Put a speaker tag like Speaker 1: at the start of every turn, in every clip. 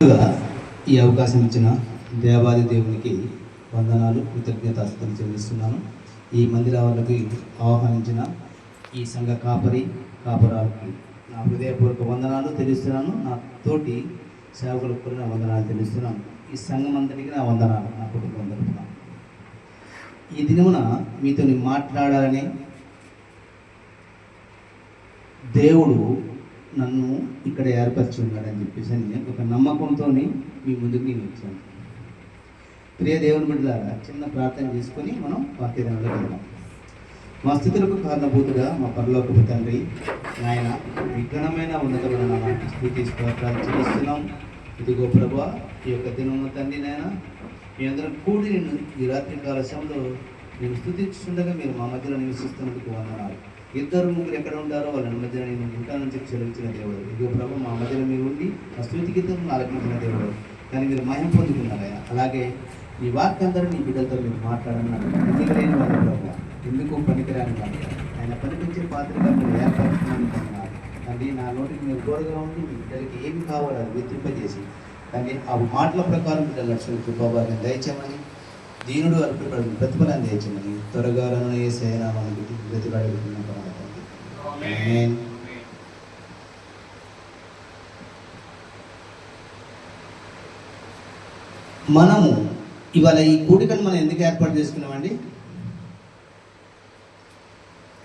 Speaker 1: ఈ అవకాశం ఇచ్చిన దేవాది దేవునికి వందనాలు కృతజ్ఞతాస్తులు చెల్లిస్తున్నాను. ఈ మందిరాలకు ఆహ్వానించిన ఈ సంఘ కాపరి కాపరాలకి నా హృదయపూర్వక వందనాలు తెలుస్తున్నాను నా తోటి సేవకులకు కూడా నా వందనాలు తెలుస్తున్నాను ఈ సంఘం అందరికీ నా వందనాలు నా కుటుంబం తరపున. ఈ దినమున మీతో మాట్లాడాలని దేవుడు నన్ను ఇక్కడ ఏర్పరిచి ఉన్నాడని చెప్పేసి అని ఒక నమ్మకంతో మీ ముందుకు నేను వచ్చాను. ప్రియ దేవుని బిడ్డలారా చిన్న ప్రార్థన చేసుకొని మనం వాక్యదానంలో వెళ్దాం. మా స్థితులకు కారణభూతుగా మా పరలోకపు తండ్రి నాయన విఘ్నమైన ఉన్నతమైన నామానికి స్థితి స్తోత్రాలు చెల్లిస్తున్నాం. ఇదిగో ప్రభా ఈ యొక్క దినము తండ్రి నాయన మీ అందరం కూడి నేను ఈ రాత్రి కాల సమయంలో నేను స్థుతిస్తుండగా మీరు మా మధ్యలో నివసిస్తున్నందుకు వందనాలు. ఇద్దరు ముగ్గురు ఎక్కడ ఉంటారో వాళ్ళ మధ్యన నేను ఉంటానని చెప్పి చెల్లించిన దేవుడు. ఇదిగో ప్రభు మా మధ్యలో మీరు ఉండి ఆ స్థుతి గీతం ఆలకించిన దేవుడు. కానీ మీరు మహిమ పొందుకున్నారయ్యా అలాగే ఈ వాక్యందరూ నీ బిడ్డలతో మీరు మాట్లాడన్నారు ఎందుకు లేని ప్రభు. ఎందుకు పనికిరాని వాళ్ళు ఆయన పనిపించే పాత్రగా మీరు ఏర్పరచుకున్నాను తండ్రి నా నోటికి మీరు దూరంగా ఉండి మీ బిడ్డలకి ఏమి కావాలో అది విత్రింపజేసి తండ్రి ఆ మాటల ప్రకారం బిడ్డల లక్ష్యం కృపాభాగ్యం దయచేమని దీనుడు అల్పపడిన ప్రతిఫలాన్ని దయచేయమని త్వరగా సేనామానికి ప్రతిపాడుకుంటున్న ఆమేన్ మనము ఇవాళ ఈ కూడికను మనం ఎందుకు ఏర్పాటు చేసుకున్నామండి?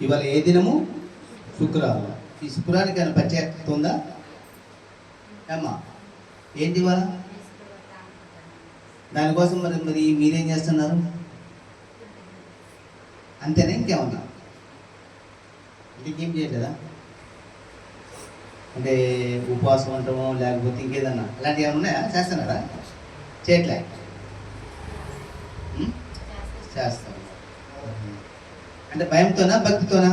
Speaker 1: ఇవాళ ఏ దినము? శుక్రవారం. ఈ శుక్రవారానికి ఏమైనా ప్రత్యేకత ఉందా? ఏమ్మా? ఏంటి ఇవాళ? దానికోసం మరి మరి మీరేం చేస్తున్నారు? అంతేనా ఇంకేమన్నా ఇంకేం చేయలేదా అంటే ఉపవాసం ఉండటమో లేకపోతే ఇంకేదన్నా అలాంటివి ఏమైనా ఉన్నాయా? చేస్తున్నారా? చేయట్లే. చేస్తాం. అంటే భయంతోనా భక్తితోనా?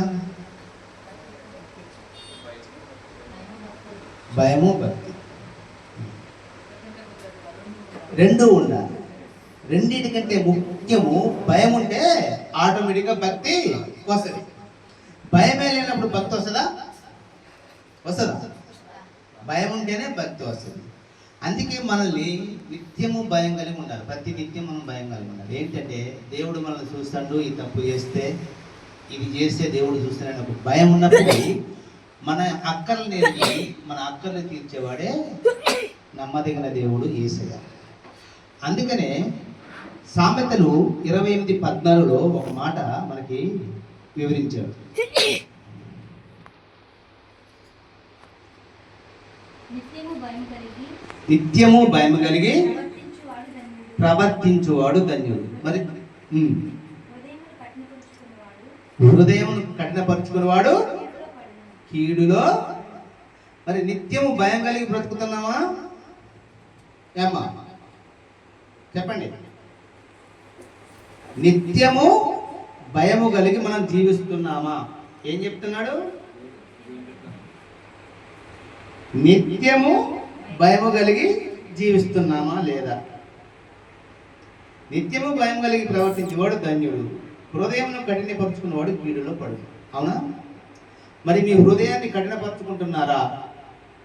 Speaker 1: భయము భక్తి. రెండు ఉండాలి. రెండింటికంటే ముఖ్యము భయం ఉంటే ఆటోమేటిక్గా భక్తి వస్తుంది. భయమే లేనప్పుడు భక్తి వస్తుందా? వస్తుందా? భయం ఉంటేనే భక్తి వస్తుంది. అందుకే మనల్ని నిత్యము భయం కలిగి ఉండాలి. ప్రతి నిత్యం మనం భయం కలిగి ఉండాలి. ఏంటంటే దేవుడు మనల్ని చూస్తాడు ఈ తప్పు చేస్తే ఇది చేస్తే దేవుడు చూస్తున్నాడు ఒక భయం ఉన్నప్పుడు మన అక్కలు నేర్పి మన అక్కర్లు తీర్చేవాడే నమ్మదగిన దేవుడు ఏసయ్య. అందుకనే సామెతలు ఇరవై ఎనిమిది పద్నాలుగులో ఒక మాట మనకి వివరించాడు.
Speaker 2: నిత్యము భయం కలిగి ప్రవర్తించువాడు ధన్యుడు.
Speaker 1: మరి హృదయం కఠినపరుచుకునేవాడు
Speaker 2: కీడులో
Speaker 1: మరి నిత్యము భయం కలిగి బ్రతుకుతున్నామా ఏమ్మా? చెప్పండి. నిత్యము భయము కలిగి మనం జీవిస్తున్నామా? ఏం చెప్తున్నాడు? నిత్యము భయము కలిగి జీవిస్తున్నామా లేదా? నిత్యము భయం కలిగి ప్రవర్తించేవాడు ధన్యుడు. హృదయంను కఠినపరుచుకున్నవాడు కీడులో పడు అవునా? మరి మీ హృదయాన్ని కఠినపరుచుకుంటున్నారా?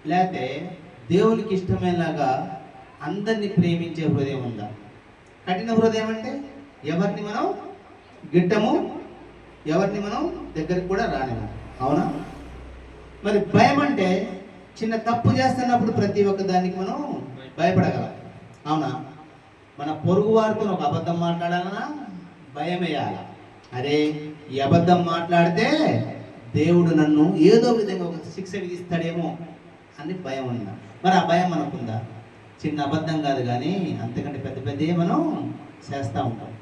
Speaker 1: లేకపోతే దేవునికి ఇష్టమైనలాగా అందరినీ ప్రేమించే హృదయం ఉందా? కఠిన హృదయం అంటే? ఎవరిని మనం గిట్టము ఎవరిని మనం దగ్గరికి కూడా రానిము అవునా? మరి భయం అంటే చిన్న తప్పు చేస్తున్నప్పుడు ప్రతి ఒక్క దానికి మనం భయపడగలం. అవునా? మన పొరుగు వారితో ఒక అబద్ధం మాట్లాడాలన్నా భయం వేయాలి అరే ఈ అబద్ధం మాట్లాడితే దేవుడు నన్ను ఏదో విధంగా ఒక శిక్ష విధిస్తాడేమో అని భయం ఉన్నా మరి ఆ భయం మనకుందా? చిన్న అబద్ధం కాదు కానీ అంతకంటే పెద్ద పెద్ద మనం చేస్తూ ఉంటాం.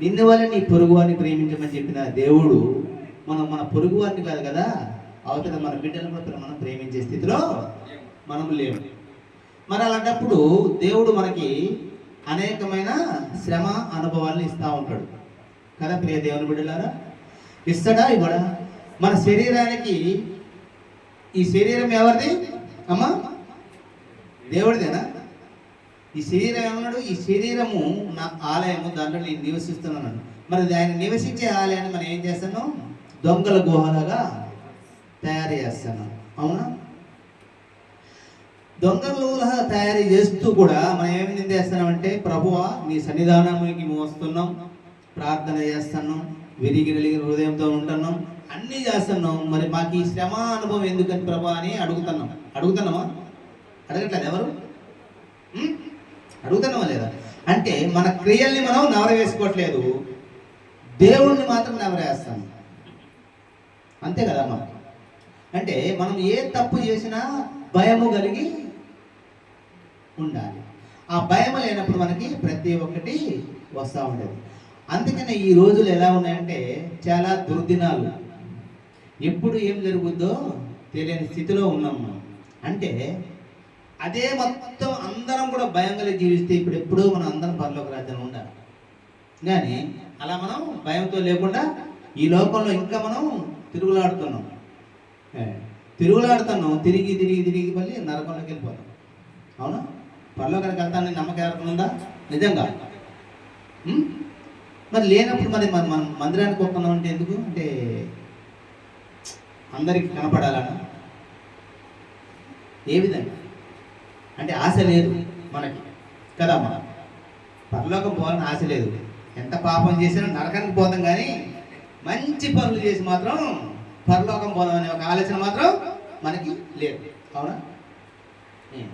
Speaker 1: నిన్ను వల్ల నీ పొరుగు వారిని ప్రేమించమని చెప్పిన దేవుడు మనం మన పొరుగు వారిని కాదు కదా అవతల మన బిడ్డలను కూడా మనం ప్రేమించే స్థితిలో మనం లేవు మరి అలాంటప్పుడు దేవుడు మనకి అనేకమైన శ్రమ అనుభవాలను ఇస్తూ ఉంటాడు. కదా ప్రియ దేవుని బిడ్డలారా? ఇస్తాడా ఇవ్వడా? మన శరీరానికి ఈ శరీరం ఎవరిది? అమ్మా దేవుడిదేనా? ఈ శరీరం ఏమన్నాడు ఈ శరీరము నా ఆలయము దాంట్లో నేను నివసిస్తున్నాను మరి దాన్ని నివసించే ఆలయాన్ని మనం ఏం చేస్తున్నాం? దొంగల గుహలాగా తయారు చేస్తున్నాం. అవునా? దొంగలుగా తయారు చేస్తూ కూడా మనం ఏమి నిందేస్తున్నామంటే ప్రభువా నీ సన్నిధానానికి మేము వస్తున్నాం ప్రార్థన చేస్తున్నాం విరిగి వెలిగిన హృదయంతో ఉంటున్నాం అన్నీ చేస్తున్నాం. మరి మాకు ఈ శ్రమ అనుభవం ఎందుకని ప్రభా అని అడుగుతున్నాం. అడుగుతున్నామా? అడగట్లేదు ఎవరు? ఉం? లేదా? అంటే మన క్రియల్ని మనం నవరవేసుకోవట్లేదు. దేవుణ్ణి మాత్రం నవరేస్తాం. అంతే కదా మనం అంటే మనం ఏ తప్పు చేసినా భయము కలిగి ఉండాలి. ఆ భయం లేనప్పుడు మనకి ప్రతి ఒక్కటి వస్తూ ఉండేది. అందుకనే ఈ రోజులు ఎలా ఉన్నాయంటే చాలా దుర్దినాలు. ఎప్పుడు ఏం జరుగుద్దో తెలియని స్థితిలో ఉన్నాం మనం. అంటే అదే మొత్తం అందరం కూడా భయం కలిగి జీవిస్తే ఇప్పుడు ఎప్పుడూ మనం అందరం పరలోక రాజ్యం ఉండాలి. కానీ అలా మనం భయంతో లేకుండా ఈ లోకంలో ఇంకా మనం తిరుగులాడుతున్నాం. తిరుగులాడుతున్నాం తిరిగి తిరిగి తిరిగి మళ్ళీ నరకంలోకి వెళ్ళిపోతాం. అవునా? పరలోకానికి వెళ్తానని నమ్మకం ఉందా? నిజంగా? మరి లేనప్పుడు మరి మన మనం మందిరానికి వస్తున్నాం అంటే ఎందుకు? అంటే అందరికి కనపడాలనా? ఏ విధంగా? అంటే ఆశ లేదు మనకి. కదా మన పరలోకం పోవాలని ఆశ లేదు. ఎంత పాపం చేసినా నరకానికి పోతాం కానీ మంచి పనులు చేసి మాత్రం పరలోకం పోదాం అనే ఒక ఆలోచన మాత్రం మనకి లేదు. అవునా? ఏం?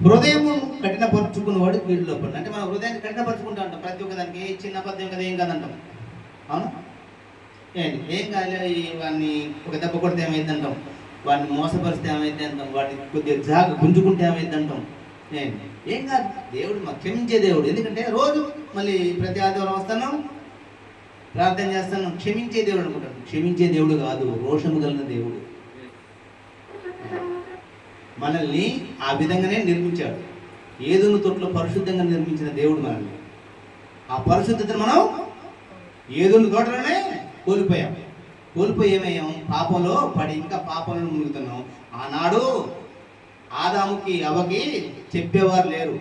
Speaker 1: హృదయం కఠినపరుచుకున్నవాడు వీడిలో పడి అంటే మనం హృదయాన్ని కఠినపరుచుకుంటా ఉంటాం. ప్రతి ఒక్క దానికి ఏ చిన్న పద్యం కదా ఏం కాదంటాం అవునా? ఏంటి? ఏం కాదు ఇవన్నీ వాడిని ఒక దెబ్బ కొడితే ఏమైంది అంటాం. వాడిని మోసపరిస్తే ఏమైతే అంటాం? వాడిని కొద్దిగా జాగ గుంజుకుంటే ఏమైతే అంటాం? ఏం? కాదు. దేవుడు మాకు క్షమించే దేవుడు. ఎందుకంటే రోజు మళ్ళీ ప్రతి ఆదివారం వస్తాను ప్రార్థన చేస్తాను క్షమించే దేవుడు అనుకుంటాను క్షమించే దేవుడు కాదు రోషము కలిగిన దేవుడు. మనల్ని ఆ విధంగానే నిర్మించాడు. ఏదును తొట్లో పరిశుద్ధంగా నిర్మించిన దేవుడు మనల్ని. ఆ పరిశుద్ధతను మనం ఏదును తోటలోనే కోల్పోయాం. కోల్పోయి ఏమయ్యాం? పాపంలో పడి ఇంకా పాపంలో మునుగుతున్నాం. ఆనాడు ఆదాముకి అవకి చెప్పేవారు లేరు.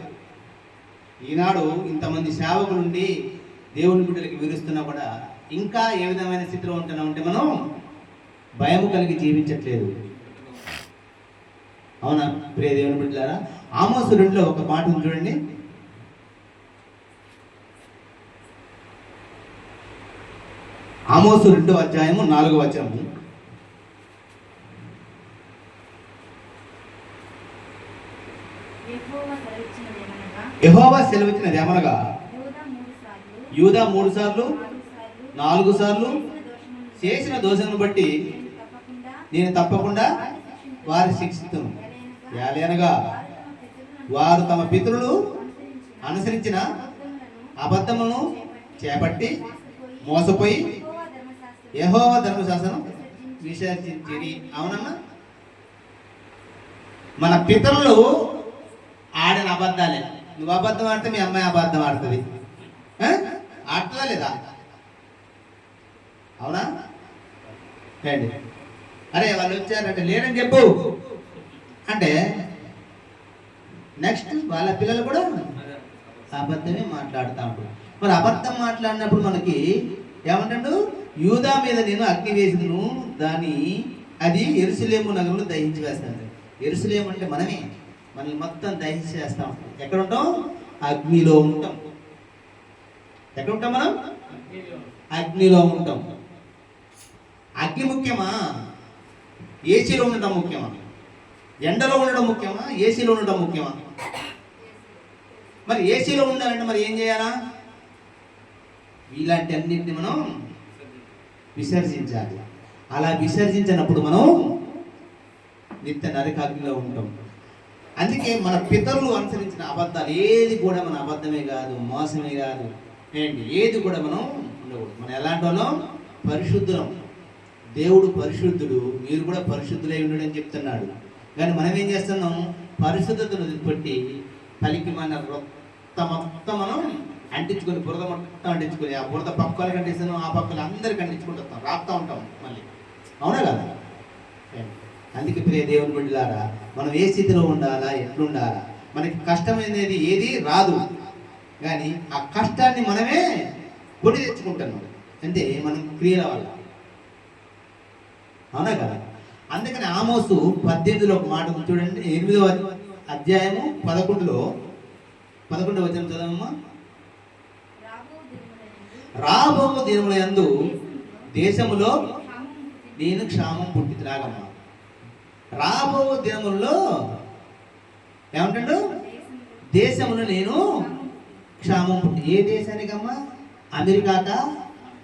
Speaker 1: ఈనాడు ఇంతమంది సేవకులు ఉండి దేవుని బిడ్డలకి విరుస్తున్నా కూడా ఇంకా ఏ విధమైన స్థితిలో ఉంటున్నాం మనం భయం కలిగి జీవించట్లేదు. అవునా? ప్రియ దేవుని బిడ్డలారా ఆమోసు రెండులో ఒక మాట చూడండి. ఆమోసు రెండో అధ్యాయము నాలుగో వచనము.
Speaker 2: యెహోవా
Speaker 1: సెలవిచ్చినది ఏమనగా?
Speaker 2: యూదా మూడు సార్లు, నాలుగు సార్లు చేసిన
Speaker 1: దోషమును బట్టి
Speaker 2: నేను తప్పకుండా
Speaker 1: వారి
Speaker 2: శిక్షింతును.
Speaker 1: ఏలయనగా
Speaker 2: వారు తమ
Speaker 1: పితరులు
Speaker 2: అనుసరించిన అబద్ధములను
Speaker 1: అబద్ధమును చేపట్టి
Speaker 2: మోసపోయి యెహోవా
Speaker 1: ధర్మశాసనం
Speaker 2: విసర్జించి
Speaker 1: విసర్జించిరి అవునమ్మా? మన పితరులు ఆడిన అబద్ధాలే. నువ్వు అబద్ధం ఆడితే మీ అమ్మాయి అబద్ధం ఆడుతుంది. ఆ? ఆడుతుందా లేదా? అవునా? రండి అరే వాళ్ళు వచ్చారంటే లేడని చెప్పు. అంటే నెక్స్ట్ వాళ్ళ పిల్లలు కూడా అబద్ధమే మాట్లాడుతూ ఉంటారు మరి అబద్ధం మాట్లాడినప్పుడు మనకి ఏమంటాడు? యూదా మీద నేను అగ్ని వేసినను దాని అది ఎరుసలేము నగరంలో దహించి వేస్తాను. ఎరుసలేము అంటే మనమే మనల్ని మొత్తం దహించి వేస్తాం. ఎక్కడ ఉంటాం అగ్నిలో ఉంటాం. ఎక్కడ ఉంటాం మనం? అగ్నిలో ఉంటాం. అగ్ని ముఖ్యమా? ఏసీలో ఉండటం ముఖ్యమా? ఎండలో ఉండడం ముఖ్యమా? ఏసీలో ఉండడం ముఖ్యమా? మరి ఏసీలో ఉండాలంటే మరి ఏం చేయాలా? ఇలాంటి అన్నింటిని మనం విసర్జించాలి. అలా విసర్జించినప్పుడు మనం నిత్య నరకాగ్నిలో ఉంటాం. అందుకే మన పితరులు అనుసరించిన అబద్ధాలు ఏది కూడా మన అబద్ధమే కాదు మోసమే కాదు. ఏంటి? ఏది కూడా మనం ఉండకూడదు. మనం ఎలాంటి వాళ్ళం? పరిశుద్ధులం. దేవుడు పరిశుద్ధుడు మీరు కూడా పరిశుద్ధులై ఉండడని చెప్తున్నాడు. కానీ మనం ఏం చేస్తున్నాం? పరిశుద్ధతను వదిలిపెట్టి పలికి మన రొత్త మొత్తం మనం అంటించుకొని బురద మొత్తం అంటించుకొని ఆ బురద పక్కలు కంటిస్తాను ఆ పక్కలు అందరికి వస్తాం రాపుతూ ఉంటాం మళ్ళీ. అవునా కదా? అందుకే ప్రియ దేవుని బిడ్డలారా మనం ఏ స్థితిలో ఉండాలా ఎట్లుండాలా? మనకి కష్టమైనది ఏది రాదు. కానీ ఆ కష్టాన్ని మనమే పొడి తెచ్చుకుంటున్నాం అంటే మనం క్రియల వల్ల. అవునా కదా? అందుకని ఆమోసు పద్దెనిమిదిలో ఒక మాట చూడండి ఎనిమిదవ అధ్యాయము పదకొండులో పదకొండు వచ్చిన చదవమ్మా.
Speaker 2: రాబో
Speaker 1: దినముల యందు దేశములో నేను క్షామం పుట్టి త్రాగమ్మా రాబో దినముల్లో ఏమంటాడు?
Speaker 2: దేశములో
Speaker 1: నేను క్షామం పుట్టి ఏ దేశానికమ్మా? అమెరికాకా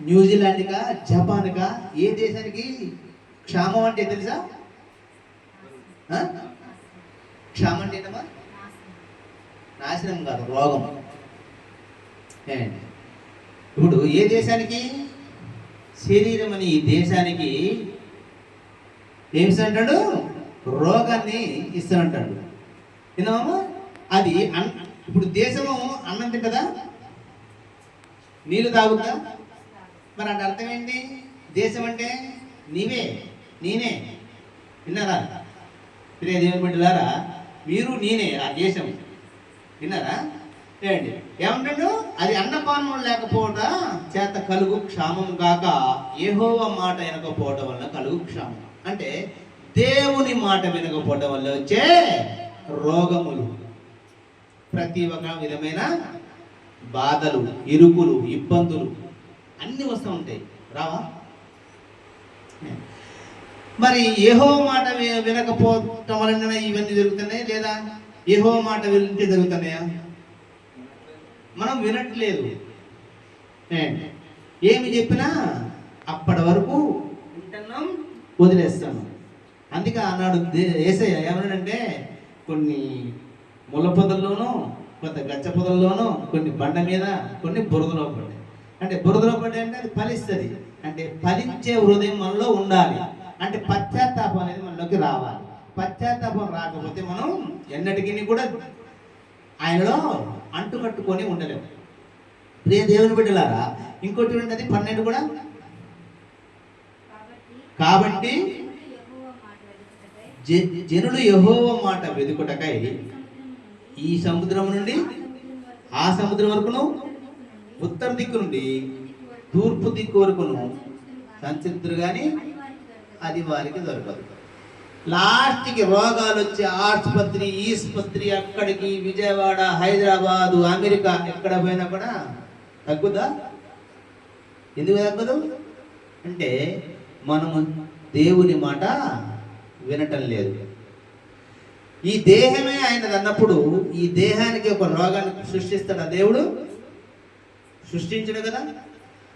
Speaker 1: న్యూజిలాండ్కా జపాన్కా ఏ దేశానికి క్షామం అంటే తెలుసా? క్షామం అంటే ఏంటమ్మా? నాశనం కాదు రోగం. ఏంటి? ఇప్పుడు ఏ దేశానికి? శరీరం అని ఈ దేశానికి ఏమి అంటాడు రోగాన్ని ఇస్తానంటాడు విన్నామా అది అన్ ఇప్పుడు దేశము అన్నం తింటదా? నీళ్ళు తాగుతా మరి అంటే అర్థం ఏంటి? దేశం అంటే నీవే నేనే. విన్నారా? ప్రియ దేవుని బిడ్డలారా మీరు నేనే ఆ దేశం. విన్నారా? ఏంటి? ఏమంటాడు? అది అన్నపానం లేకపోవట చేత కలుగు క్షామం కాక ఏహోవ మాట వినకపోవటం వల్ల కలుగు క్షామం అంటే దేవుని మాట వినకపోవటం వల్ల వచ్చే రోగములు. ప్రతి ఒక్క విధమైన బాధలు ఇరుకులు ఇబ్బందులు అన్నీ వస్తూ ఉంటాయి. రావా? మరి ఏహో మాట వినకపోవటం వలన ఇవన్నీ జరుగుతున్నాయి లేదా ఏహో మాట వింటే జరుగుతున్నాయా? మనం వినట్లేదు? ఏమి చెప్పినా అప్పటి వరకు వింటున్నాం. వదిలేస్తాం అందుకే ఆనాడు ఏసయ్య ఏమన్నాడంటే కొన్ని ముళ్ళ పొదల్లోనూ కొంత గచ్చ పొదల్లోనూ కొన్ని బండ మీద కొన్ని బురదలో పడ్డాయి అంటే బురదలో పడ్డాయి అంటే అది ఫలిస్తుంది. అంటే ఫలించే హృదయం మనలో ఉండాలి. అంటే పశ్చాత్తాపం అనేది మనలోకి రావాలి. పశ్చాత్తాపం రాకపోతే మనం ఎన్నటికీ కూడా ఆయనలో అంటుకట్టుకొని ఉండలేము ప్రియ దేవుని బిడ్డలారా ఇంకోటి ఉన్నది పన్నెండు కూడా
Speaker 2: కాబట్టి జనులు యహోవ మాట
Speaker 1: జ- జనులు మాట వెదుకుటకై
Speaker 2: ఈ సముద్రం నుండి
Speaker 1: ఈ సముద్రం నుండి
Speaker 2: ఆ సముద్రం
Speaker 1: వరకును
Speaker 2: ఉత్తర దిక్కు నుండి
Speaker 1: తూర్పు
Speaker 2: దిక్కు
Speaker 1: వరకును
Speaker 2: సంచరిస్తురు
Speaker 1: కానీ
Speaker 2: అది వారికి దొరకదు.
Speaker 1: లాస్ట్కి రోగాలు వచ్చి ఆసుపత్రి ఈసుపత్రి అక్కడికి విజయవాడ హైదరాబాదు అమెరికా ఎక్కడ పోయినా కూడా తగ్గుదా ఎందుకు తగ్గదు? అంటే మనము దేవుని మాట వినటం లేదు. ఈ దేహమే ఆయనది అన్నప్పుడు ఈ దేహానికి ఒక రోగాన్ని సృష్టిస్తాడా దేవుడు? సృష్టించడు కదా.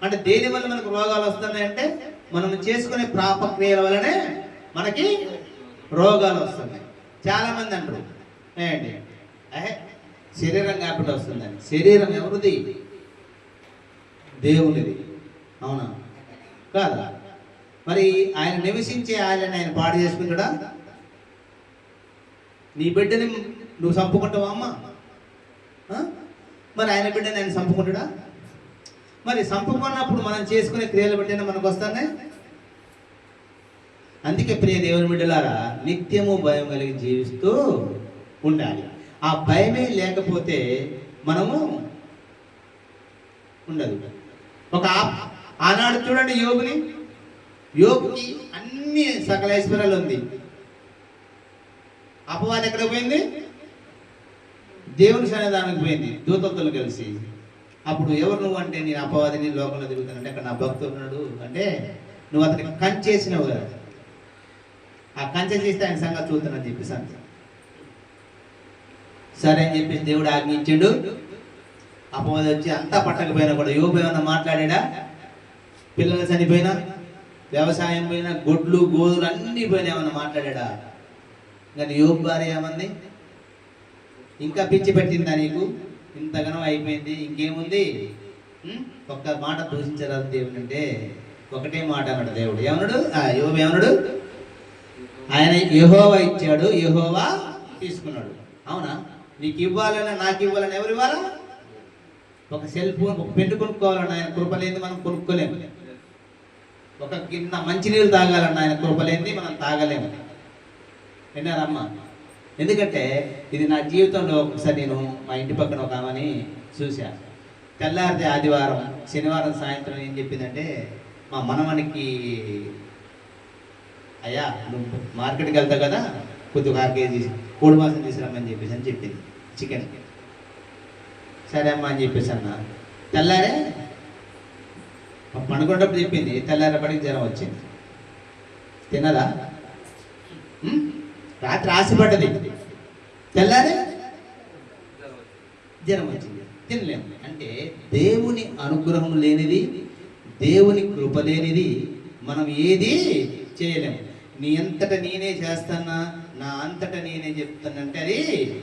Speaker 1: అంటే దేని వల్ల మనకు రోగాలు వస్తున్నాయంటే మనం చేసుకునే ప్రాపక్రియల వల్లనే మనకి రోగాలు వస్తున్నాయి. చాలామంది అంటారు ఏంటి? శరీరం కాబట్టి వస్తుందని. శరీరం ఎవరిది? దేవునిది. అవునా? కాదా? మరి ఆయన నివసించే ఆయన ఆయన పాడు చేసుకుంటాడా? నీ బిడ్డని నువ్వు చంపుకుంటావా అమ్మ? మరి ఆయన బిడ్డని ఆయన చంపుకుంటాడా? మరి చంపుకున్నప్పుడు మనం చేసుకునే క్రియలు బట్టిన మనకు వస్తానే అందుకే ప్రియ దేవుని బిడ్డలారా నిత్యము భయం కలిగి జీవిస్తూ ఉండాలి. ఆ భయమే లేకపోతే మనము ఉండదు. ఒక ఆనాడు చూడండి యోగుని యోగుకి అన్ని సకల ఐశ్వర్యాలు ఉంది. అపవాది ఎక్కడ పోయింది? దేవుని సన్నిధానానికి పోయింది దూతలతో కలిసి. అప్పుడు ఎవరు నువ్వు అంటే నేను అపవాదిని లోకంలో తిరుగుతానంటే అక్కడ నా భక్తుడు ఉన్నాడు. అంటే నువ్వు అతనికి కంచేసినావు కదా ఆ కంచె చేస్తే ఆయన సంగతి చూస్తానని చెప్పేసి అంత సరే అని చెప్పేసి దేవుడు ఆజ్ఞించాడు. అపవాది వచ్చి అంతా పట్టకపోయినా కూడా యోగు ఏమన్నా మాట్లాడా పిల్లలు చనిపోయినా వ్యవసాయం పోయినా గొడ్లు గోధులు అన్నీ పోయినా ఏమన్నా మాట్లాడా కానీ యోగు భార్య ఏమంది? ఇంకా పిచ్చి పెట్టిందా నీకు? ఇంతగానో అయిపోయింది ఇంకేముంది? ఒక్క మాట దూషించరాదు దేవుడు అంటే ఒకటే మాట అన్నాడు దేవుడు. ఏమన్నాడు? ఆ, యోబు ఏమన్నాడు? ఆయన యహోవా ఇచ్చాడు యహోవా తీసుకున్నాడు. అవునా? నీకు ఇవ్వాలన్నా నాకు ఇవ్వాలని ఎవరు ఇవ్వాలా? ఒక సెల్ ఫోన్ ఒక పెన్ను కొనుక్కోవాలన్నా ఆయన కృపలేంది మనం కొనుక్కోలేము. ఒక గిన్నె మంచినీళ్ళు తాగాలన్నా ఆయన కృపలేంది మనం తాగలేము. విన్నారమ్మా? ఎందుకంటే ఇది నా జీవితంలో ఒకసారి నేను మా ఇంటి పక్కన ఒక ఆమెని చూశా. తెల్లారితే ఆదివారం శనివారం సాయంత్రం ఏం చెప్పిందంటే మా మనవనికి అయ్యా నువ్వు మార్కెట్కి వెళ్తావు కదా కొద్దిగా ఆరు కేజీ కోడి మాంసం తీసుకురమ్మని చెప్పేసి అని చెప్పింది. చికెన్ సరే అమ్మా అని చెప్పేసి అన్న. తెల్లారే పండుకున్నప్పుడు చెప్పింది తెల్లారేపటికి జ్వరం వచ్చింది. తినదా రాత్రి ఆశపడ్డది తెల్లారే జ్వరం వచ్చింది. తినలేము. అంటే దేవుని అనుగ్రహం లేనిది దేవుని కృప లేనిది మనం ఏది చేయలేము. నీ అంతట నేనే చేస్తానా? నా అంతట నేనే చెప్తానంటే అది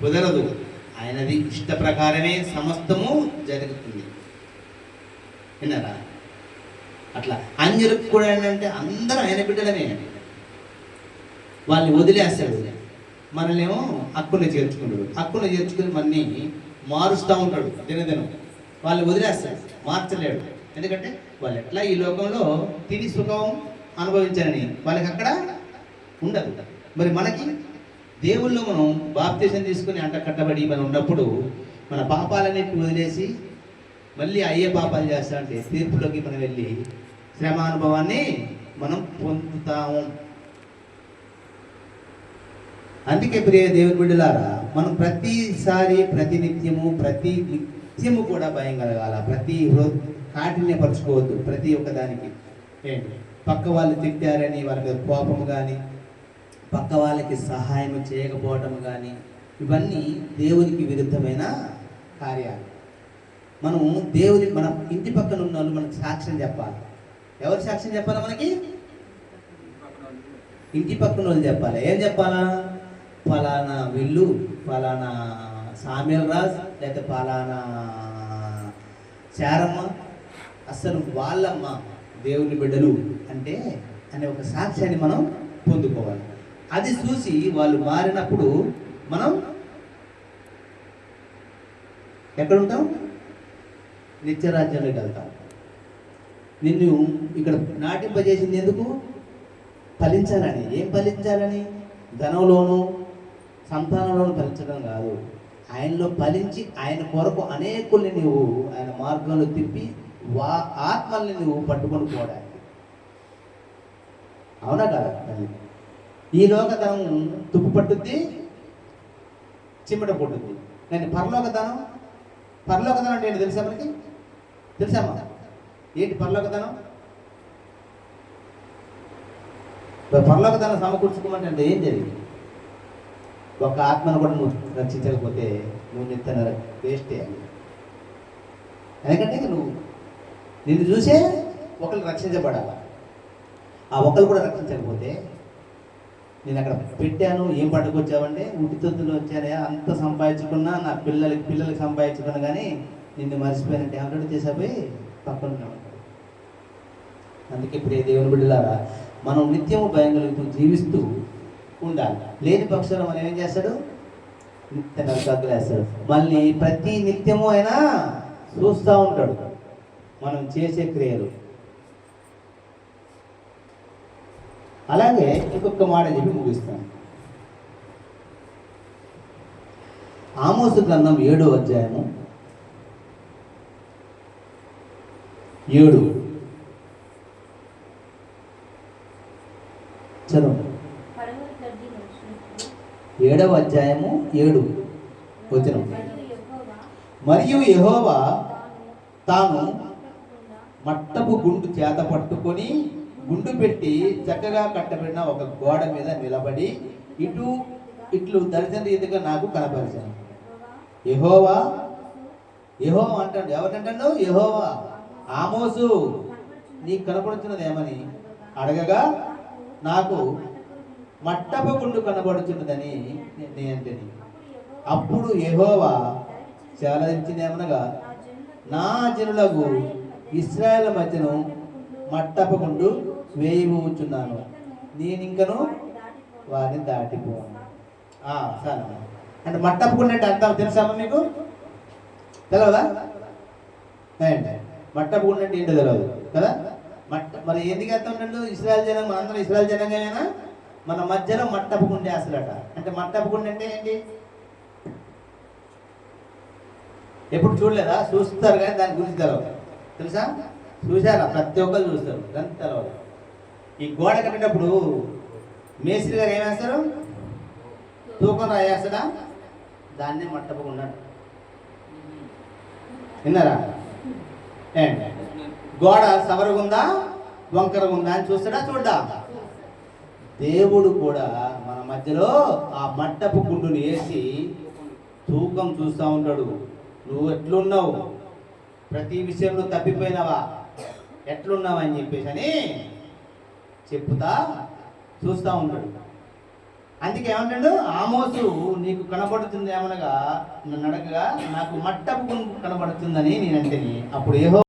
Speaker 1: కుదరదు. ఆయనది ఇష్ట ప్రకారమే సమస్తము జరుగుతుంది. విన్నారా? అట్లా అంజలకు కూడా ఏంటంటే అందరూ ఆయన బిడ్డలమే. వాళ్ళని వదిలేస్తాడు. మనల్నేమో హక్కుని చేర్చుకుంటాడు. హక్కుని చేర్చుకుని మనని మారుస్తూ ఉంటాడు దినదినం. వాళ్ళని వదిలేస్తాడు. మార్చలేడు. ఎందుకంటే వాళ్ళు ఎట్లా ఈ లోకంలో తిని సుఖం అనుభవించాలని వాళ్ళకి అక్కడ ఉండదు. మరి మనకి దేవుళ్ళు మనం బాప్తీసం తీసుకుని అంట కట్టబడి మనం ఉన్నప్పుడు మన పాపాలన్నింటిని వదిలేసి మళ్ళీ అయ్యే పాపాలు చేస్తా అంటే తీర్పులోకి మనం వెళ్ళి శ్రమానుభవాన్ని మనం పొందుతాము. అందుకే ప్రియ దేవుని బిడ్డలారా మనం ప్రతిసారి ప్రతినిత్యము ప్రతి నిత్యము కూడా భయం కలగాల. ప్రతి రో- కాఠిన్యపరచుకోవద్దు. ప్రతి ఒక్కదానికి. ఏంటి? పక్క వాళ్ళు తిట్టారని వాళ్ళకి కోపం కానీ పక్క వాళ్ళకి సహాయం చేయకపోవటం కానీ ఇవన్నీ దేవునికి విరుద్ధమైన కార్యాలు. మనము దేవుని మన ఇంటి పక్కన ఉన్న వాళ్ళు మనకు సాక్ష్యం చెప్పాలి. ఎవరు సాక్ష్యం చెప్పాలి మనకి? ఇంటి పక్కన వాళ్ళు చెప్పాలి. ఏం చెప్పాలా? ఫలానా విల్లు ఫలానా సామ్యల్ రాజ్ లేకపోతే ఫలానా చారమ్మ అసలు వాళ్ళమ్మ. దేవుని బిడ్డలు అంటే అనే ఒక సాక్ష్యాన్ని మనం పొందుకోవాలి. అది చూసి వాళ్ళు మారినప్పుడు మనం ఎక్కడ ఉంటాం నిత్యరాజ్యంలోకి వెళ్తాం. నిన్ను ఇక్కడ నాటింపజేసింది ఎందుకు? ఫలించాలని. ఏం ఫలించాలని? ధనంలోను సంతానంలోను ఫలించడం కాదు. ఆయనలో ఫలించి ఆయన కొరకు అనేకుల్ని నువ్వు ఆయన మార్గంలో తిప్పి వా ఆత్మల్ని నువ్వు పట్టుకొని పోవడానికి అవునా కదా తల్లి? ఈ లోకధనం తుప్పు పట్టుద్ది చిమ్మట పుట్టుద్ది కానీ పరలోకధనం పరలోకధనం అంటే ఏంటి తెలుసా మనకి? తెలుసామా ఏంటి పరలోకధనం? ఇప్పుడు పరలోకధనం సమకూర్చుకోమంటే అంటే ఏం జరిగింది? ఒక ఆత్మను కూడా నువ్వు రక్షించకపోతే నువ్వు నిత్య వేస్టే ఎందుకంటే నువ్వు నిన్ను చూసే ఒకరు రక్షించబడాలి? ఆ ఒకరు కూడా రక్షించకపోతే నేను అక్కడ పెట్టాను ఏం పట్టుకొచ్చావంటే ఉట్టితొత్తులు వచ్చానే అంత సంపాదించుకున్నా నా పిల్లలకి పిల్లలకి సంపాదించుకున్నా కానీ నిన్ను మర్చిపోయిన ట్యాబ్లెట్ చేసాపోయి పక్కన ఉన్నాడు. అందుకే ప్రియ దేవుని బిడ్డలారా మనం నిత్యము భయం కలుగుతూ జీవిస్తూ ఉండాలి. లేని పక్షంలో మనం ఏం చేస్తాడు? నిత్య నరకాకులు వేస్తాడు మళ్ళీ ప్రతి నిత్యము అయినా చూస్తూ ఉంటాడు. మనం చేసే క్రియలు. అలాగే ఇంకొక మాట చెప్పి ముగిస్తాను. ఆమోసు గ్రంథం ఏడో అధ్యాయము ఏడు. చదువు ఏడవ అధ్యాయము ఏడు. వచనం.
Speaker 2: మరియు యెహోవా తాను
Speaker 1: మట్టపు గుండు చేత పట్టుకొని గుండు పెట్టి చక్కగా కట్టబడిన ఒక గోడ మీద నిలబడి ఇటు ఇట్లు దర్శన రీతిగా నాకు కనపరిచాను యహోవా యహోవా అంటాడు. ఎవరంటాడు యహోవా ఆమోసు నీకు కనపడుతున్నది ఏమని? అడగగా నాకు మట్టపు గుండు కనబడుతున్నదని నేను అప్పుడు యహోవా చాలా ఏమనగా నా జనులకు ఇస్రాయల్ మధ్యను మట్టపకుండు వేయబోచున్నాను. నేను ఇంకను వారిని దాటిపోను. సరే. అంటే మట్టపకుండు అంటే అర్థం తెలుసామా మీకు? తెలియదా ఏంటి? మట్టపకుండు అంటే ఏంటో తెలియదు కదా? మట్ట మరి ఎందుకు అర్థం ఉండదు? ఇస్రాయల్ జనం మనందరం ఇస్రాయల్ జనంగానేనా? మన మధ్యలో మట్టపకుండే అసలట. అంటే మట్టపకుండు అంటే ఏంటి? ఎప్పుడు చూడలేదా? చూస్తారు కానీ దాని గురించి తెలవదు. తెలుసా? చూసారా ప్రతి ఒక్కరు చూస్తారు. దాని తర్వాత ఈ గోడ కట్టేటప్పుడు మేస్త్రి గారు ఏం వేస్తారు తూకం రాయేస్తాడా? దాన్నే మట్టపకున్నాడు విన్నారా? గోడ సవరగుందా? వంకరగుందా అని చూస్తాడా? చూడ్డా? దేవుడు కూడా మన మధ్యలో ఆ మట్టపు గుండుని వేసి తూకం చూస్తూ ఉంటాడు. నువ్వు ఎట్లున్నావు? ప్రతి విషయంలో తప్పిపోయినావా? ఎట్లున్నావా అని చెప్పేసి అని చెప్తా చూస్తూ ఉంటాడు. అందుకే ఏమంటాడు? ఆమోసు నీకు కనబడుతుంది ఏమనగా నన్ను అడగగా నాకు మట్టపు కనబడుతుందని నేనంటే అప్పుడు ఏహో